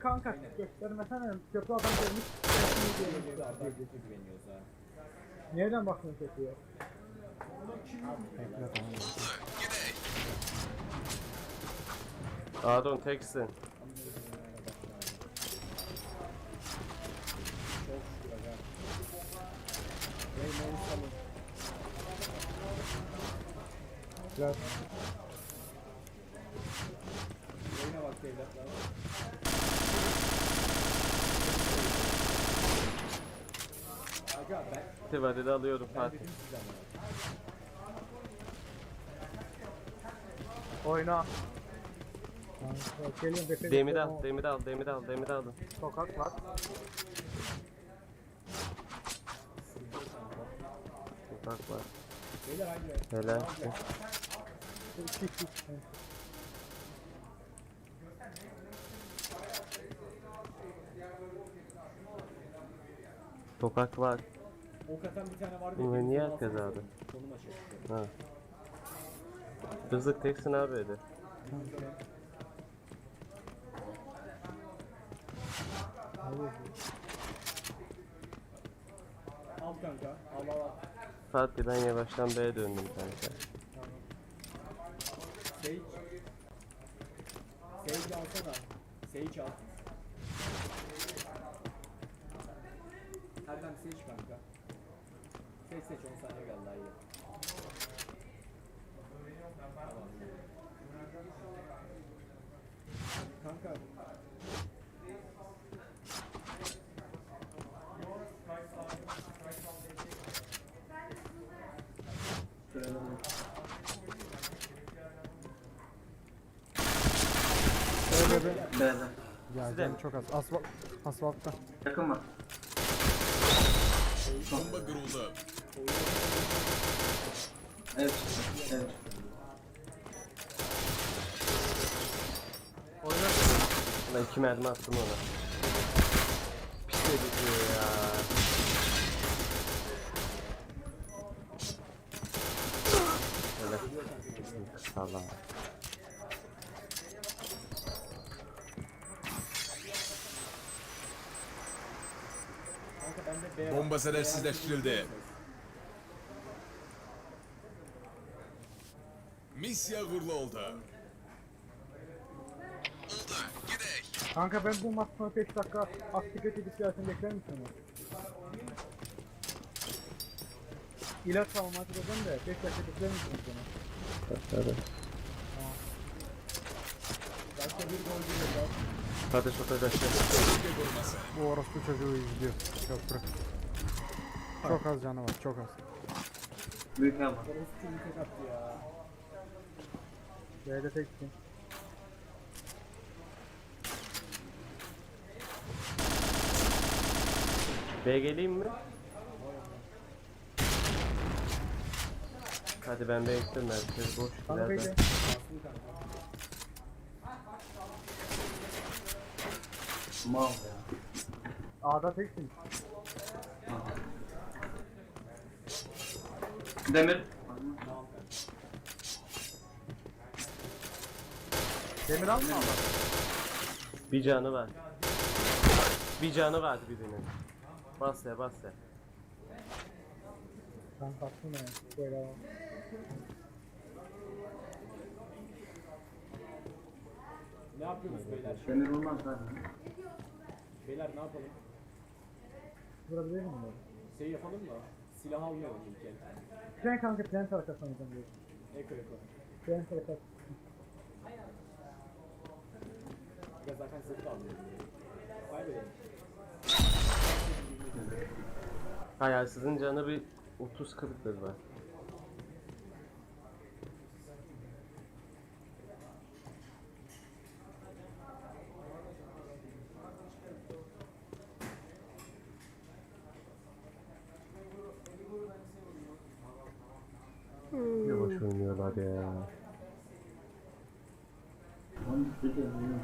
kanka göstermesene kötü adam gelmiş. Nereden baktın kötüye? Adon teksin. Biraz. Oyuna bak evlatlar. Tivadide alıyorum Fatih. Oyna. Gelin bekle. Demir al, demir al, demir al, demir al. Sokak var. Sokak var. Helal. Sokak var. Ok atan bir tane vardı. Hepimiz niye herkes? Konuma çekti. Ha. Rızık teksin abi dedi. Al kanka. Al al al. Fatih ben yavaştan B'ye döndüm kanka. Sage. Sage alsana. Sage al. Erdem Sage kanka. Sage seç 10 saniye geldi daha iyi. Tamam. Kanka. Öyle be. B'de. Ya Size canım çok az. Asfalt. Asfaltta. Yakın var. Bomba kuruldu. Evet. Evet. Ben iki mermi attım ona. Pis ediyor ya. Öyle. Var. Bomba zararsızlaştırıldı. Misya gururlu oldu. Kanka ben bu maçta 5 dakika aktif edip gelsin bekler misin? İlaç almak dedim de 5 dakika bekler misin onu? Hadi. Başka bir gol. Hadi aşağı. Bölge koruması. Bu orospu çocuğu izliyor. Köprü. Çok az canı var çok az. Büyük var. Orospu tek attı ya. B'de teksin. B geleyim mi? Hadi ben B'ye gittim merkez boş. Kanka. Aslı kanka. Mal ya. A'da teksin. Demir. Demir alma ama. Bir canı var. Bir canı var birinin. Bas ya bas ya. Sen kaçtın ya. Böyle al. Ne yapıyoruz beyler? Demir olmaz zaten. Beyler ne yapalım? Vurabilir miyim? Şey yapalım mı? Silah almayalım ilk el. Plan kanka plan arkasına gidelim. Eko eko. Plan arkasına. Ya zaten zırh almıyorum. Vay be. Hayalsizin canı bir 30 kırıkları var. Yavaş oynuyorlar ya. Onun bir de bilmiyorum.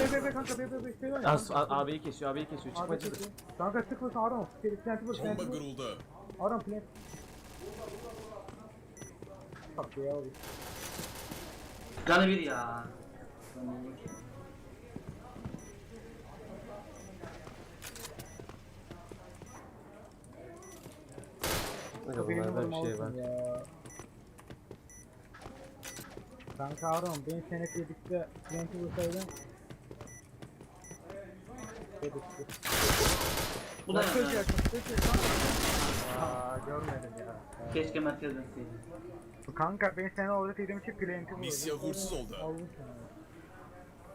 Be be be var ya. As A- kesiyor, abiyi kesiyor. Abi Çıkmacı. teksin. Kanka tık vursun Aram. Plan vur plan Bomba vur. kuruldu. Aram plan. Bak ya abi. Canı bir ya. Kanka Benim bunlarda bir şey var. olsun ya. Kanka Aron beni senet yedikte Plant'i vursaydın. Ulan Çok ya. yakın, çok yakın. Aa görmedim ya. Keşke merkez dönseydi. Kanka ben seni orada dedim için Plant'i vurdum. Misya hursuz oldu. Aldım seni.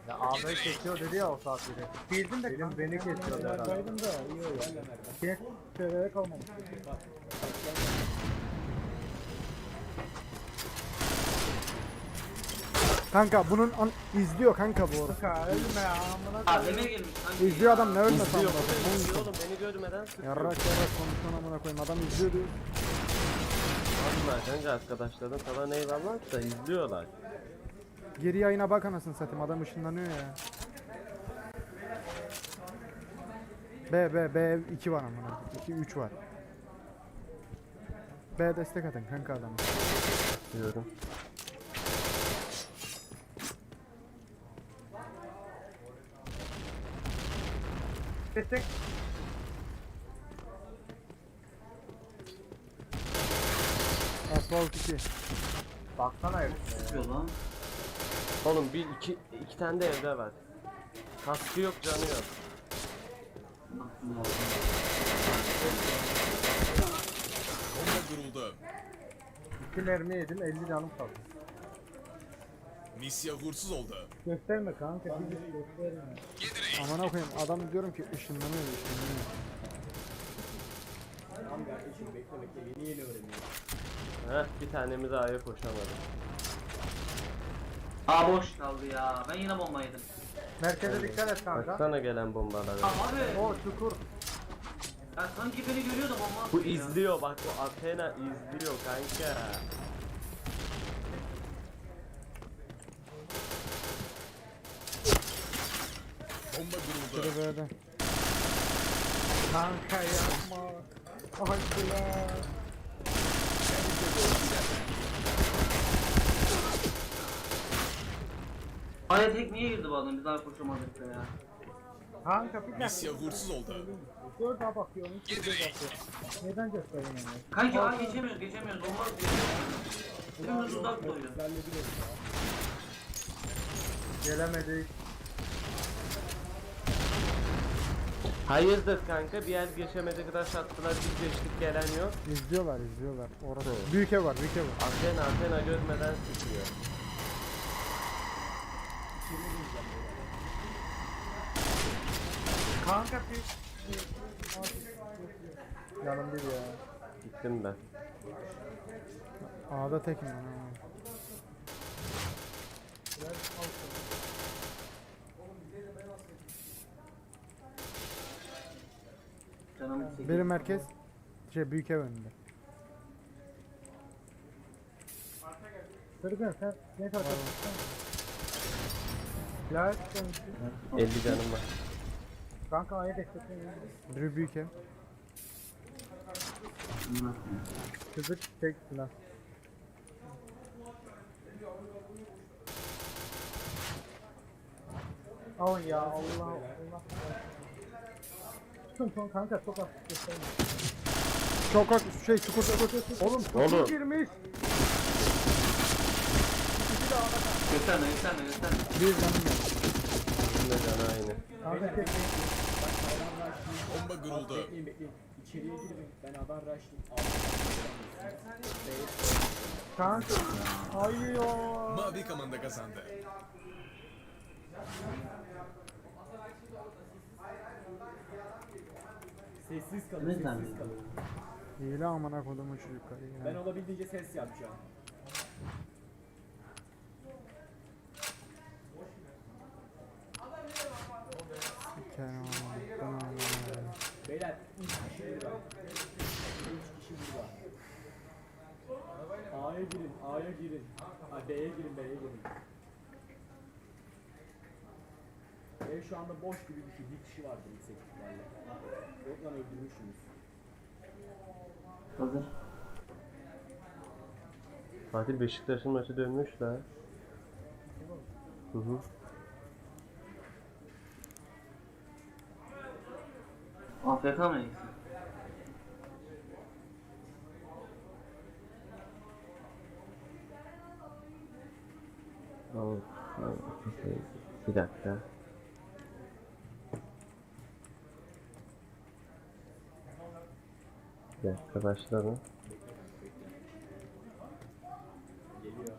Ya ağzını kesiyor dedi ya o saat biri. Bildim de Benim beni kesiyor adam. Kaydım da iyi oldu. Kes severek kalmamış. Kanka bunun an izliyor kanka bu arada. Kanka ölme ya amına Aa koyayım. demeye gelmiş kanka. İzliyor adam ne bu da izliyor koyayım. oğlum beni görmeden sıkıyor. Yarrak yarrak konuşan amına koyayım adam izliyor diyor. Vallahi kanka arkadaşların falan eyvallah da izliyorlar. Geri yayına bak anasını satayım adam ışınlanıyor ya. B B B 2 var amına. 2 3 var. B destek atın kanka adamı. Diyorum. Destek. Asfalt 2. Baksana herif. Tutuyor lan. Oğlum bir iki iki tane de evde var. Kaskı yok canı yok. Aklım oldu. Bomba kuruldu. İki mermi yedim 50 canım kaldı. Misya hursuz oldu. Gösterme kanka. Bir gösterme. Amına koyayım adam diyorum ki ışınlanıyor ışınlanıyor. Tamam kardeşim bekle bekle yeni yeni öğreniyorum. Heh bir tanemiz A'ya koşamadı. Aa boş kaldı ya. Ben yine bomba yedim. Merkeze dikkat et kanka. Baksana gelen bombalara. Aa, abi. O çukur. Ya sanki beni görüyor da bomba Bu atıyor ya. izliyor bak bu Athena izliyor kanka. Bomba kuruldu. Biri B'de. Kanka yapma. Hadi ya. Aya tek niye girdi bu adam? Biz daha koşamadık da ya. Kanka bir dakika. Misya hursuz oldu. Dört daha bakıyorum. Hiç bir bakıyor. Neden gösteremiyorum? Kanki aa geçemiyoruz geçemiyoruz. Bomba atıyor. Dümdüz uzak duruyor. Gelemedik. Hayırdır kanka bir yer geçemedik rush attılar biz geçtik gelen yok. İzliyorlar izliyorlar. Orası. Evet. Büyük ev var büyük ev var. Athena Athena görmeden sıkıyor. Kanka bir... Yanım bir ya. Gittim ben. A'da tekim ben. Canım. Biri merkez. Şey büyük ev önünde. Sırgın sen ne Lanet olsun. 50 canım var. Kanka ayı destekleyin. Biri büyük ev. Kızık tek silah. Al ya Allah Allah. Tutun son kanka çok az gösterme. Çok az şey çukur çukur çukur. Oğlum Oğlum. çok girmiş. Gösterme gösterme gösterme. Bir canım. Bizim de canı aynı. Kanka tek Bomba kuruldu. Bekleyin bekleyin. İçeriye girin. Ben haber rushlayayım. kanka. Hayır. Mavi komanda kazandı. Sessiz kalın Evet lan. sessiz kalın. Hile amına kodumun çocukları Ben ya. olabildiğince ses yapacağım. Sikerim amına. Bana amına. Beyler 3 kişi burada. 3 kişi burada. A'ya girin, A'ya girin. Ha, B'ye girin, B'ye girin. Ev şu anda boş gibi bir şey. Bir kişi vardır yüksek ihtimalle. Lan öldürmüşsünüz. Hazır. Fatih Beşiktaş'ın maçı dönmüş la. Hı hı. AFK mı eksik? Tamam. Bir dakika. Dakika başladı. Geliyor.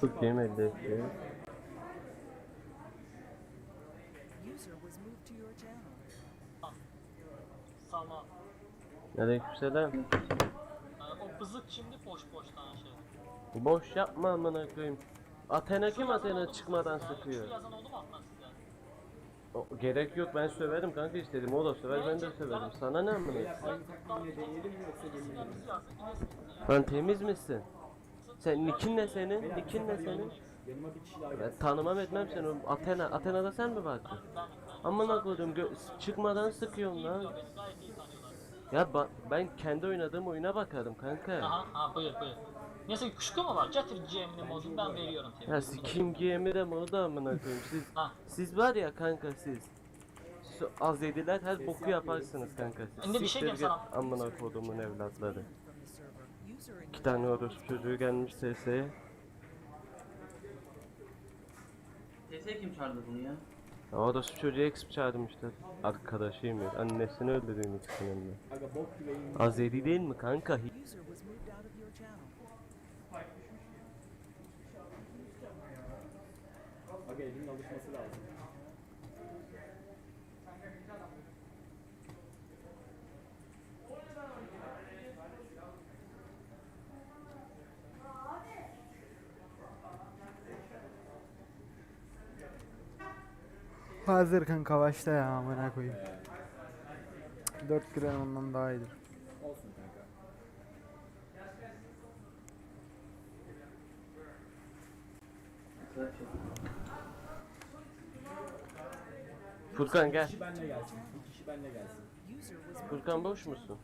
Çok iyi elde etti. User was moved to your channel. Tamam. Aleykümselam. Boş yapma amına koyayım. Athena kim Athena çıkmadan sıkıyor? O, gerek yok ben söverim kanka istedim o da söver ben de söverim. Sana ne amına? Ya. Lan temiz misin? Sen nikin ne senin? Nikin ne senin? yanıma- Ben tanımam etmem seni. O Athena, Athena'da sen mi baktın? Amına koydum çıkmadan sıkıyorum lan. Ya ben kendi oynadığım oyuna bakarım kanka. Aha, ha buyur buyur. Neyse kuşku mu var? Getir GM'li modunu ben veriyorum. Ya sikim giyemi de modu amına koyayım. Siz Ha. siz var ya kanka siz. Siz az yediler her boku yaparsınız kanka siz. Şimdi bir şey Siktir diyeyim git Amına kodumun evlatları. İki tane orospu çocuğu gelmiş SS'ye. TS kim çağırdı bunu ya? Ya orospu çocuğu exp çağırdım işte. Arkadaşıyım ya. Annesini öldürdüğüm. Aga bok gibi eğim. Azeri değil mi kanka? Aga elinin alışması lazım. Hazır kanka başla ya amına koyayım. 4 gram ondan daha iyidir. Olsun kanka. Furkan Bir gel. kişi benle gelsin. Bir kişi benle gelsin. Furkan boş musun?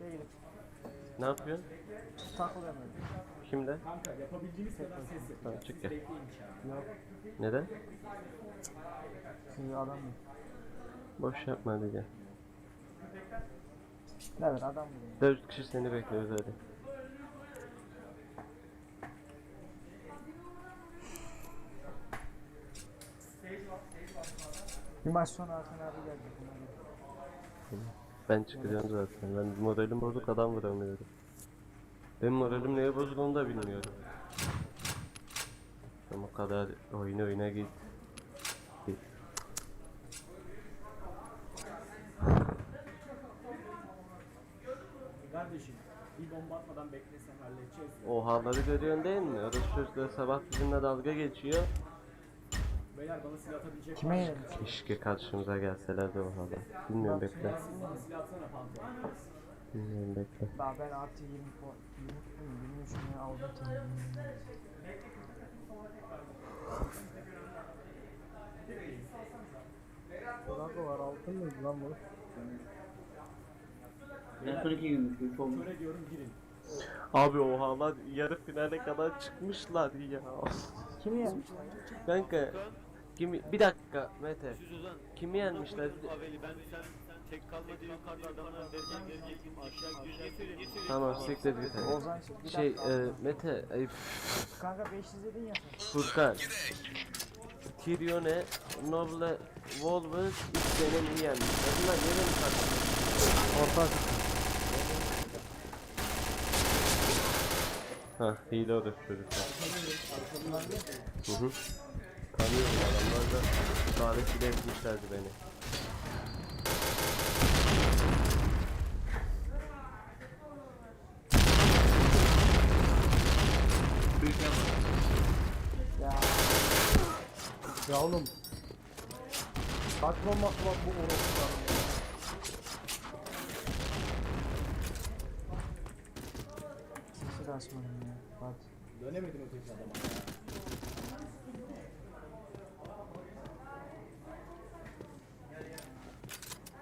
Değilim. Ne yapıyorsun? Takılıyorum öyle. Kimde? Kanka yapabildiğiniz kadar ses yapın. Tamam, Siz çık gel. bekleyin içeride. Yok. Neden? Şimdi adam mı? Boş yapma hadi gel. Evet adam mı? Dört kişi seni bekliyoruz hadi. Bir maç sonra Hakan abi gelecek. Ben çıkacağım zaten. Ben moralim bozuk adam vuramıyorum. Benim moralim neye bozuk onu da bilmiyorum. Ama kadar oyuna oyuna git. Git. Kardeşim bir bomba atmadan beklesen halledeceğiz. ya. O halları görüyorsun değil mi? Orası çocuklar sabah bizimle dalga geçiyor. Beyler bana silah atabilecek Kime var mı? Keşke karşımıza gelselerdi o hala. Bilmiyorum bekle. Ya siz bana silah atsana pantolon. Bilmiyorum bekle. Daha ben artı 20 puan, 20 puan, 23 ne aldım ki? Kanka var altın mıydı lan bu? En son iki. Üç olmuş. Şöyle diyorum girin. Abi o hala yarı finale kadar çıkmışlar ya. Kimi yenmiş? Kanka kimi bir dakika Mete. Kimi yenmişler? Tamam siktir git. Ozan Şey e, Mete ay, Kanka 500 dedin ya sen. Furkan Tyrione Noble Wolves ilk senin iyi yenmişler. Bunlar yere mi kaçtı? Orta Hah hile olur çocuklar. Hı hı. Tanıyorum adamlar da davet bile etmişlerdi beni. Büyük. Ya. Ya oğlum. Bombası var bu? Sesi de açmadım ya. Bak. Dönemedim öteki adama ya.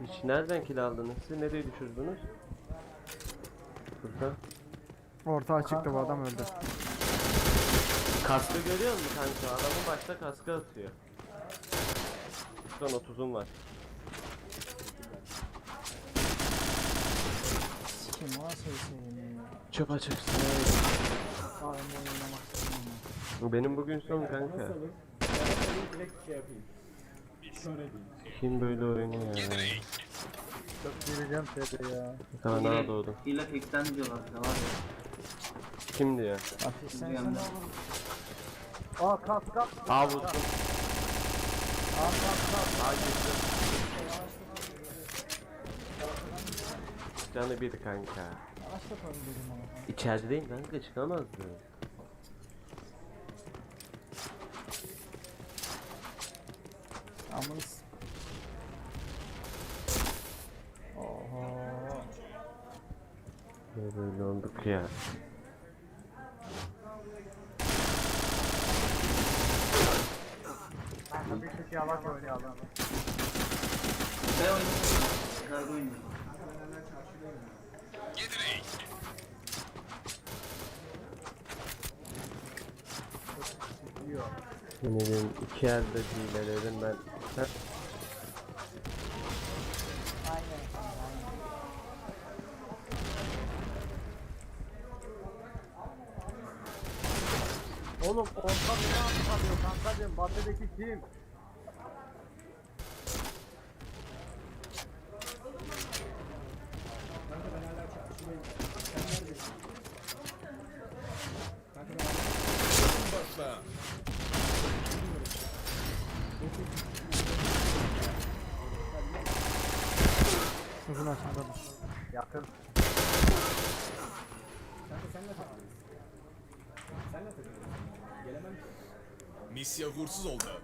Hiç nereden kill aldınız siz? Nereye düşürdünüz? Furkan. Orta açıktı bu adam öldü. Kaskı görüyor musun kanka? Adamın başta kaskı atıyor. Son 30'um var. Kim o sesini ya? Çöp açıksın. Aa ben bu oynamak istemiyorum. Benim bugün son kanka. direkt şey yapayım. Şöyle diyeyim. Kim böyle oynuyor ya? Çok gireceğim seni ya. Daha ne doğdu? Hile tekten diyorlar bir de var ya. Kim diyor? Ateş sen Bir sen anda. Aa kas kas. Aa vurdum. Aa kas kas. Aa girdim. Canı bir kanka. Aç bakalım dedim ama. İçerideyim kanka çıkamazdı. Ne böyle olduk ya. Bir tık yavaş oynayalım. Ben oynadım. Nerede oynuyor? Yiyor. Yine benim iki elde hilelerim ben. Ben Oğlum orta beni atmalıyor kankacım. Batıdaki kim? Kanka ben hala çarşıdayım. Sen neredesin? Kanka ben hala Başla. Uzun aşağıda dur. Yakın. Kanka senle takılıyoruz. Senle takılıyoruz. Gelemem ki. Misya uğursuz oldu.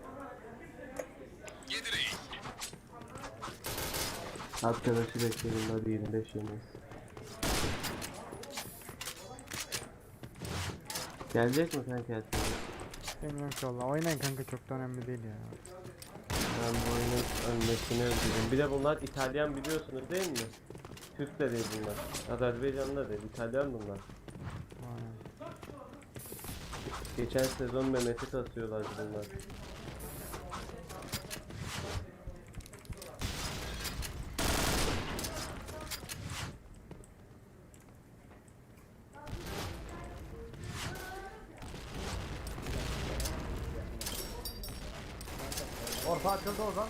Arkadaşı bekleyelim hadi 25 yemeyiz. Gelecek mi kanka Ersin? Bilmiyorum ki valla. Oynayın kanka çok da önemli değil ya. Ben bu oyunun ölmesini özledim. Bir de bunlar İtalyan biliyorsunuz değil mi? Türk de değil bunlar. Azerbaycanlı da değil. İtalyan bunlar. Aynen. Geçen sezon Mehmet'i kasıyorlar bunlar. Açıldı o zaman.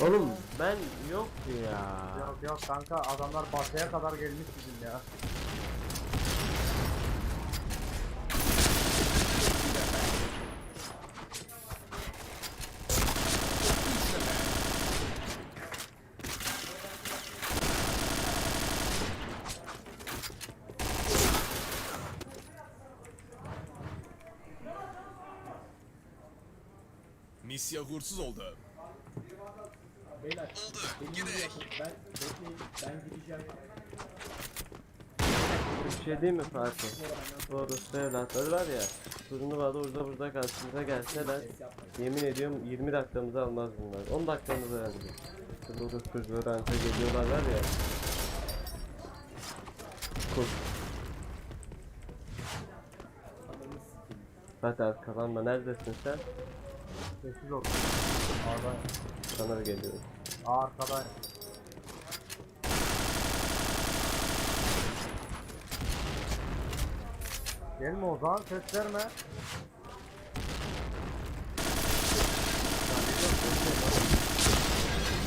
Oğlum ben yok ya. Yok yok kanka adamlar batıya kadar gelmiş bizim ya. Misya uğursuz oldu. Beyler. Gibi yapın. Ben bekleyin. Ben gideceğim. Bir şey değil mi Fatih? Bu Ruslu evlatları var ya. Turnuvada orada burada karşımıza gelseler yemin ediyorum 20 dakikamızı almaz bunlar. 10 dakikamızı alır. Bu Rus çocuğu ranka geliyorlar var ya. Sikeyim. Zaten arkalanma neredesin sen? Sessiz ol. Ağda. Sana geliyorum. Arkada. Gelme o zaman ses verme.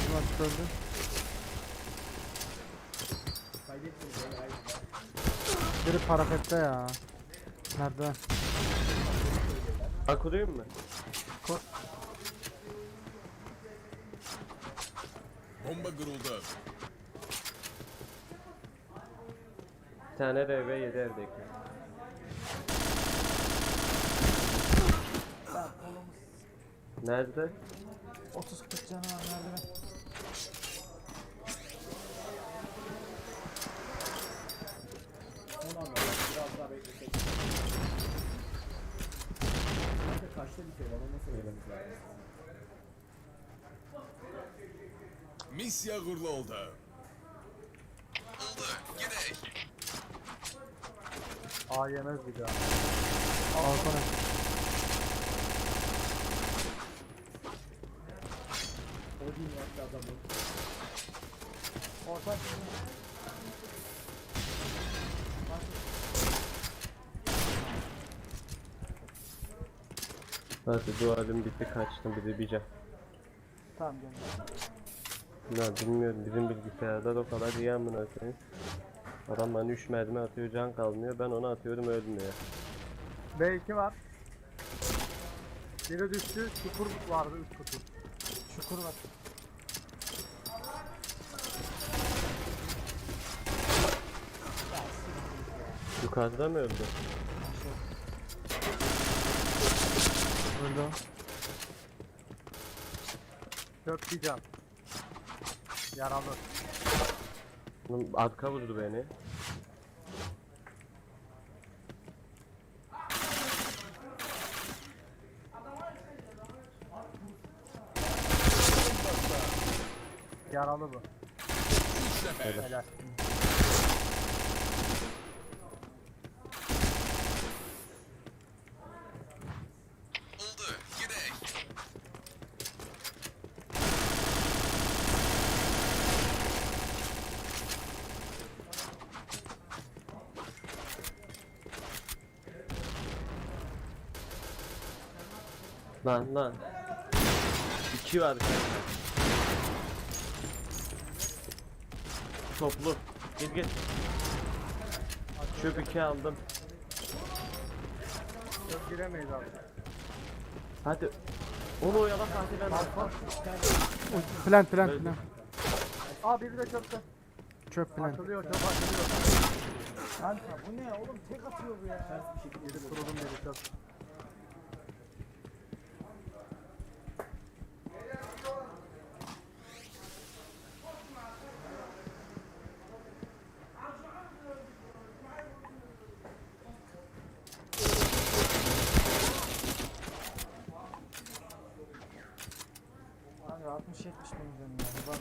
Uzun açık öldü. Biri parapette ya. Nerede? Ha kurayım Bomba kuruldu. Bir tane RV 7 evdeki. Nerede? 30 40 canı var nerede? Son anda bak, biraz daha beklesek. Kaçta bitiyor? Bana nasıl söylememiz lazım? Misya uğurlu oldu. Oldu. Gidelim. A yemez bir daha. Balkona. Odin yaptı adamı. Orta. Hadi duvarım bitti kaçtım bir de bir can. Tamam gel. Ya bilmiyorum bizim bilgisayarda da o kadar iyi amına koyayım. Adam bana 3 mermi atıyor can kalmıyor ben onu atıyorum ölmüyor. B2 var. Biri düştü. Çukur vardı üst kutu. Çukur var. Yukarıda mı öldü? Öldü. Çok can. Yaralı. Oğlum Arka vurdu beni. Yaralı bu. Helal. Lan lan. İki var kanka. Toplu. Git git. Çöp iki aldım. Çok giremeyiz abi. Hadi. Onu oyala Fatih ben Plant plant Öldü. plant. Aa biri de çöpte. Çöp plant. Atılıyor çöp atılıyor. Kanka bu ne oğlum tek atıyor bu ya. Ters bir şekilde Biri kurulum biri çöp. Abi 60-70 bin üzerinde yani var?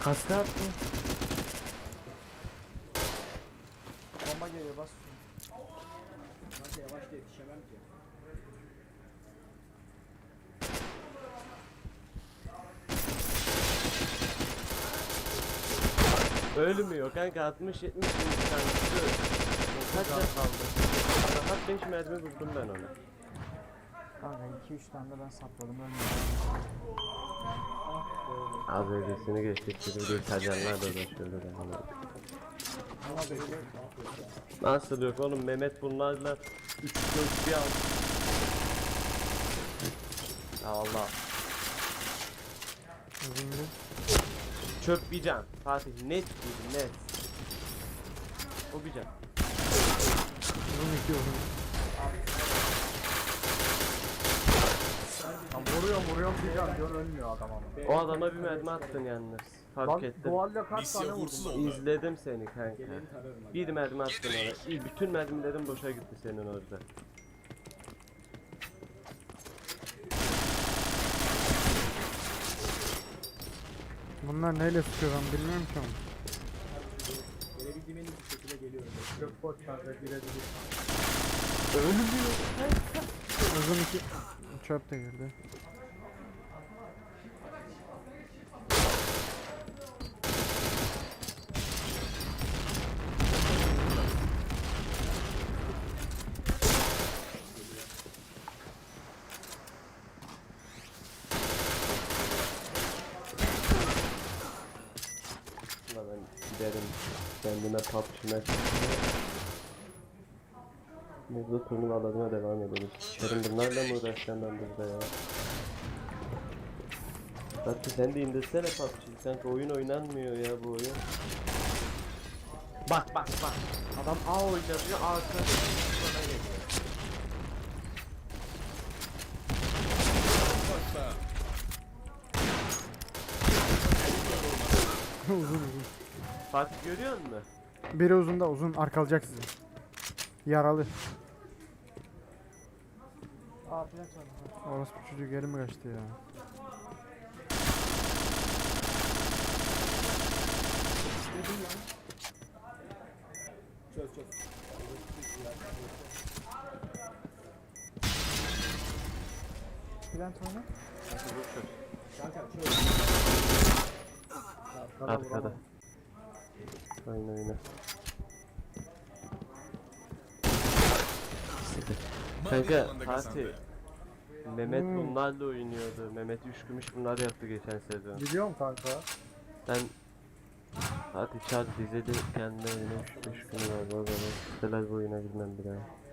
Kaskı attı. Bomba geliyor bas. Kanka yavaş da yetişemem ki. Ölmüyor kanka 60 70 tanesi öldü. Kaç kaldı? Rahat 5 mermi vurdum ben ona. Kanka 2-3 tane de ben sapladım ölmüyor. Az öncesini geçtik bir kacanlar da uğraşıyordu ona. Nasıl yok oğlum Mehmet bunlarla 3 4 bir al. Ya Allah. Çöp bir can. Fatih net bir net. O bir can. Uzun iki uzun. Lan vuruyorum vuruyorum bir can diyor ölmüyor adam ama. O adama bir mermi attın yalnız. Fark Lan ettim. duvarla kaç tane uğursuz oldu. İzledim seni kanka. Bir mermi attın ona. İyi, Bütün mermilerin boşa gitti senin orada. Bunlar neyle sıkıyor ben bilmiyorum ki onu. Gelebildiğim en iyi bir şekilde geliyorum. Çöp boş kanka girebilir. Uzun iki. Çöp de girdi. Ulan ben giderim kendime PUBG match Mevzu turnuvalarına devam edelim. Sikerim bunlarla mı uğraşacağım ben burada ya? Zaten sen de indirsene PUBG'yi kanka oyun oynanmıyor ya bu oyun. Bak bak bak. Adam A oynatıyor A bana. Fatih görüyor musun? Biri uzun da uzun arkalayacak sizi. Yaralı. Orospu çocuğu geri mi kaçtı ya? Plant oyna. Arkada Oyna. Mavi Kanka Fatih. Mehmet Hmm. bunlarla oynuyordu. Mehmet üç gümüş bunlar yaptı geçen sezon. Biliyorum kanka. Ben Fatih Çağ dizede kendine oynamış 3 günü var o zaman. Seler bu oyuna girmem bir daha.